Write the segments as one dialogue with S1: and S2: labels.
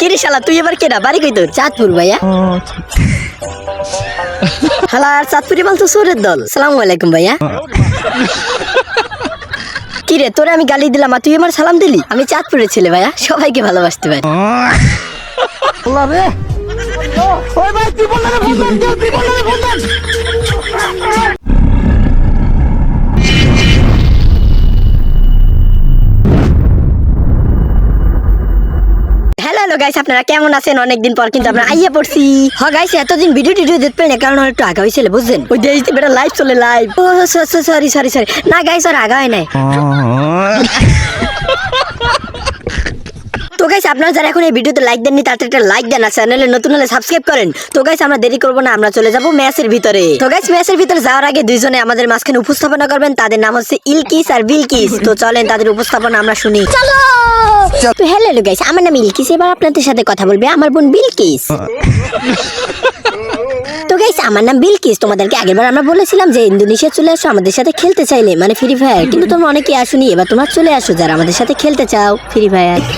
S1: কিরে শালা তুই এবার কেডা? বাড়ি কই তোর? চাঁদপুর ভাইয়া। হালা আর চাঁদপুরি মাল তো সুরের দল। সালাম আলাইকুম ভাইয়া। কিরে তোরে আমি গালি দিলাম আর তুই আমার সালাম দিলি? আমি চাঁদপুরের ছেলে ভাইয়া সবাইকে ভালোবাসতে পারি। আপনারা কেমন আছেন? অনেকদিন পর কিন্তু আমরা আইয়া পড়ছি। হ গাইস এতদিন ভিডিও টিডিও দেখতে কারণ একটু আগা হয়েছিল ওই বেটা লাইভ চলে লাইভ ও সরি সরি সরি না আর আগা হয় নাই। তো গাইস আপনারা যারা এখন এই ভিডিওতে লাইক দেননি তাড়াতাড়ি একটা লাইক দেন আর চ্যানেলে নতুন হলে সাবস্ক্রাইব করেন। তো গাইস আমরা দেরি করব না, আমরা চলে যাব ম্যাচের ভিতরে। তো গাইস ম্যাচের ভিতরে যাওয়ার আগে দুইজনে আমাদের মাঝখানে উপস্থাপনা করবেন। তাদের নাম হচ্ছে ইলকিস আর বিলকিস। তো, চলেন, তাদের উপস্থাপনা আমরা শুনি। চলো! তো হ্যালো গাইস আমার নাম ইলকিস এবার আপনাদের সাথে কথা বলবে আমার বোন বিলকিস। তো গাইস আমার নাম বিলকিস তোমাদেরকে আগেরবার আমরা বলেছিলাম যে ইন্দোনেশিয়া চলে আসো আমাদের সাথে খেলতে চাইলে মানে ফ্রি ফায়ার কিন্তু তোমরা অনেকে আসুনি এবার তোমরা চলে আসো যারা আমাদের সাথে খেলতে চাও ফ্রি ফায়ার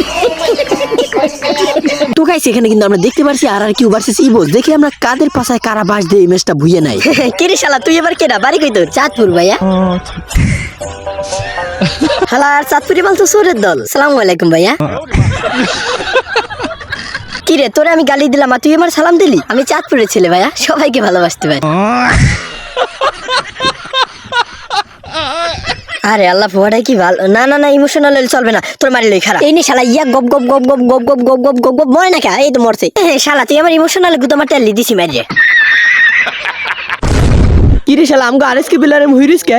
S2: তো গাইস এখানে কিন্তু আমরা দেখতে পারছি আর আর কিউ ভার্সেস ইবোস দেখি আমরা কাদের পাশায় কারা বাস দিয়ে এই ম্যাচটা ভুইয়ে নাই
S1: কিরে শালা তুই এবার কেডা? বাড়ি কই তোর? চাঁদপুর ভাইয়া। হালা আর চাঁদপুরি মাল তো সুরের দল সালাম আলাইকুম ভাইয়া কিরে তোরে আমি গালি দিলাম আর তুই আমার সালাম দিলি আমি চাঁদপুরের ছেলে ভাইয়া সবাইকে ভালোবাসতে পারি আরে আল্লাহ ফোয়াটাই কি ভালো না না না ইমোশনাল হলে চলবে না তোর মারি লই খারাপ এই নে শালা ইয়া গপ গপ গপ গপ গপ গপ গপ গপ গপ গপ মরে না এই তো মরছে হ্যাঁ, শালা তুই আমার ইমোশনাল গুতো আমার তেল দিছি মারিয়ে
S2: কি রে শালা আমগো আরএস কে পিলারে মুহিরিস কে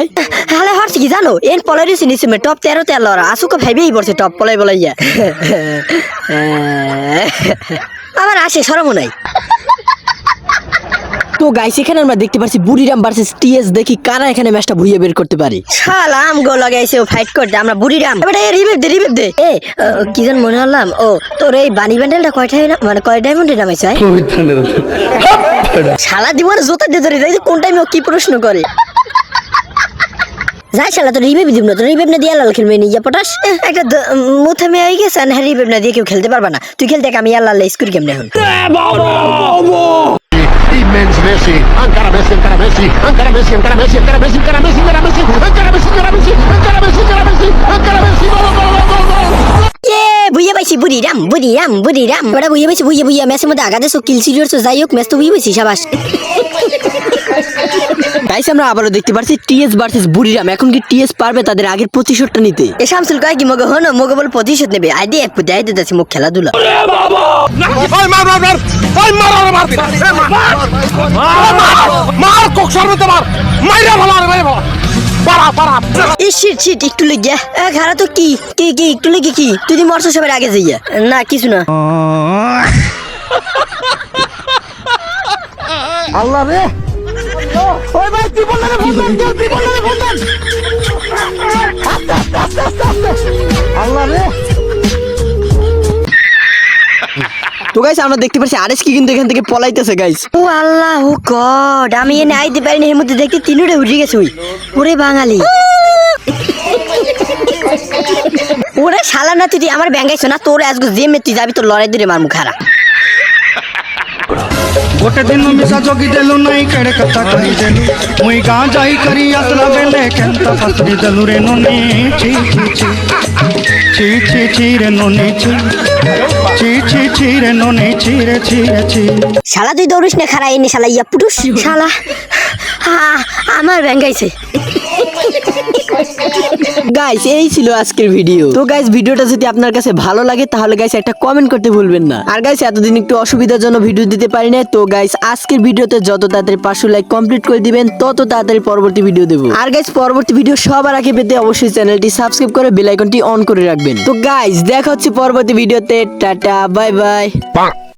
S1: হালে হরছে কি জানো? এর পলারিস নিছে মে টপ তেরো তেল লরা আসুকে ভাইবেই পড়ছে টপ পলাই বলাইয়া আবার আসে সরম নাই।
S2: তো গাইস এখানে আমরা দেখতে পাচ্ছি বুড়িরাম ভার্সেস টিএস দেখি কারা এখানে ম্যাচটা ভুইয়ে বের করতে পারি।
S1: শালা আম গো লাগাইছে ও ফাইট করতে আমরা বুড়ি রাম এবারে রিভিভ দে রিভিভ দে। এ কি যেন মনে হলাম ও তোর এই বানি ব্যান্ডেলটা কয়টা মানে কয় ডায়মন্ডে নামাইছে আয়? শালা দিবার জোতা দিয়ে ধরে কোন টাইমে ও কি প্রশ্ন করে? যাই শালা তো রিবে বিদিব না তো রিবে না দিয়া লাল খেলবে নি যা পটাশ একটা মুথে মে আই গেস আর হ্যাঁ রিবে না দিয়ে কেউ খেলতে পারবা না তুই খেলতে আমি আল্লাহ
S3: লাই স্কুল গেম নে
S1: হন বুঝে পাইছি বুড়ি রাম বুড়ি রাম বুড়ি রাম ওরা বুঝে পাইছি বুঝে বুঝে মেসের মধ্যে আগাতে সো কিল সিরিয়াস যাই হোক মেস তো বুঝে পাইছি সাবাস
S2: গাইস, আমরা আবারও দেখতে পাচ্ছি টিএস ভার্সেস বুড়িরাম। এখন কি টিএস পারবে তাদের আগের প্রতিশোধটা নিতে?
S1: এ শামসুল কয় কি, মগে হনো, মগে বল প্রতিশোধ নেবে। আই দিয়ে একটু দেয় দিতেছি মুখ খেলাধুলা। একটু লেগে। তো কি? কি কি, একটু লেগে কি? তুই মরছো, সবার আগে যাইয়া। না, কিছু না।
S3: আল্লাহ রে।
S2: তো গাইস আমরা দেখতে পাচ্ছি কি কিন্তু এখান থেকে পলাইতেছে গাইস
S1: ও আল্লাহ ও গড আমি এনে আইতে পারিনি এর মধ্যে দেখতে তিনুরে উঠে গেছে ওই। ওরে বাঙালি। ওরে শালা না তুই আমার ব্যাঙ্গাইছো না তোর আজকে যে মে তুই যাবি তোর লড়াই দূরে মার মুখ খারা।
S4: ଗୋଟେ ଦିନ ମିଶା ଜଗି ଦେଲୁ ନାଇଁ କେଡ଼େ କଥା କହିଦେଲୁ ମୁଇଁ ଗାଁ ଯାଇ କରି ଆସିଲା ବେଲେ କେନ୍ତା ପାସରି ଦେଲୁ ରେ ନନି ଛି ଛି ଛି ଛି ଛି ଛି ରେ ନନି ছি ছি ছি ছি রে ননি ছি রে ছি রে ছি
S1: শালা তুই দৌড়িস না খারা এনে শালা ইয়া পুটুস শালা আ- আমার ব্যাঙ্গাইছে
S2: গাইস এই ছিল আজকের ভিডিও তো গাইস ভিডিওটা যদি আপনার কাছে ভালো লাগে, তাহলে গাইস একটা কমেন্ট করতে ভুলবেন না। আর গাইস এতদিন একটু অসুবিধার জন্য ভিডিও দিতে পারি না তো গাইস আজকের ভিডিওতে যত তাড়াতাড়ি পাঁচশো লাইক কমপ্লিট করে দিবেন, তত তাড়াতাড়ি পরবর্তী ভিডিও দেবো। আর গাইস পরবর্তী ভিডিও সবার আগে পেতে অবশ্যই চ্যানেলটি সাবস্ক্রাইব করে বেল আইকনটি অন করে রাখবেন। তো গাইস দেখা হচ্ছে পরবর্তী ভিডিওতে টাটা বাই বাই